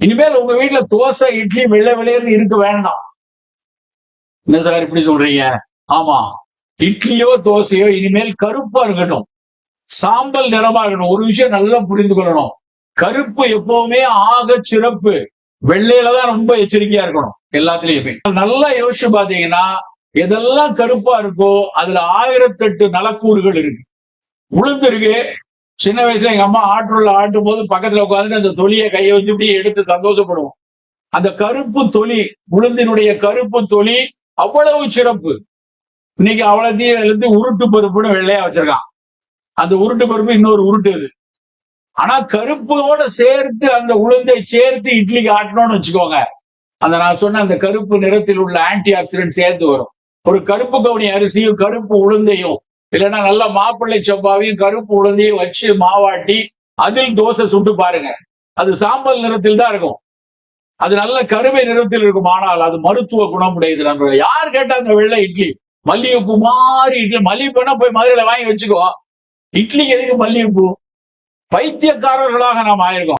இனிமேல் உங்க வீட்டுல தோசை இட்லி வெள்ளை வெளியேன்னு இருக்க வேண்டாம். என்ன சார் இப்படி சொல்றீங்க? ஆமா. இட்லியோ தோசையோ இனிமேல் கருப்பா இருக்கட்டும் சாம்பல் நிறமா இருக்கணும். ஒரு விஷயம் நல்லா புரிந்து கொள்ளணும். கருப்பு எப்பவுமே ஆக சிறப்பு. வெள்ளையில தான் ரொம்ப எச்சரிக்கையா இருக்கணும். எல்லாத்துலயுமே. நல்லா யோசிச்சு பாத்தீங்கன்னா எதெல்லாம் கருப்பா இருக்கோ அதுல ஆயிரத்தெட்டு நலக்கூறுகள் இருக்கு. உளுந்து இருக்கு சின்ன வயசுல எங்க அம்மா ஆற்றுள்ள ஆட்டும் போது பக்கத்துல உட்காந்து அந்த தொலியை கையை வச்சு இப்படி எடுத்து சந்தோஷப்படுவோம். அந்த கருப்பு தொலி உளுந்தினுடைய கருப்பு தொலி அவ்வளவு சிறப்பு. இன்னைக்கு அவ்வளோத்தையும் எழுந்து உருட்டு பருப்புன்னு வெள்ளையா வச்சிருக்கான். அந்த உருட்டு பருப்பு இன்னொரு உருட்டு அது. ஆனா கருப்போட சேர்த்து அந்த உளுந்தை சேர்த்து இட்லிக்கு ஆட்டணும்னு வச்சுக்கோங்க. அந்த நான் சொன்ன அந்த கருப்பு நிறத்தில் உள்ள ஆன்டி ஆக்சிடென்ட் சேர்த்து வரும். ஒரு கருப்பு கவுனி அரிசியும் கருப்பு உளுந்தையும் இல்லைன்னா நல்ல மாப்பிள்ளை சப்பாவையும் கருப்பு உளுந்தையும் வச்சு மாவாட்டி அதில் தோசை சுட்டு பாருங்க. அது சாம்பல் நிறத்தில் தான் இருக்கும். அது நல்ல கருமை நிறத்தில் இருக்கும். ஆனால் அது மருத்துவ குணம் உடையது நண்பர்கள். யார் கேட்டா அந்த வெள்ளை இட்லி? மல்லிகைப்பூ மாறி இட்லி. மல்லிகைப்பூனா போய் மதுரையில வாங்கி வச்சுக்கோ. இட்லிக்கு எதுக்கு மல்லிகைப்பூ? பைத்தியக்காரர்களாக நாம் ஆயிருக்கோம்.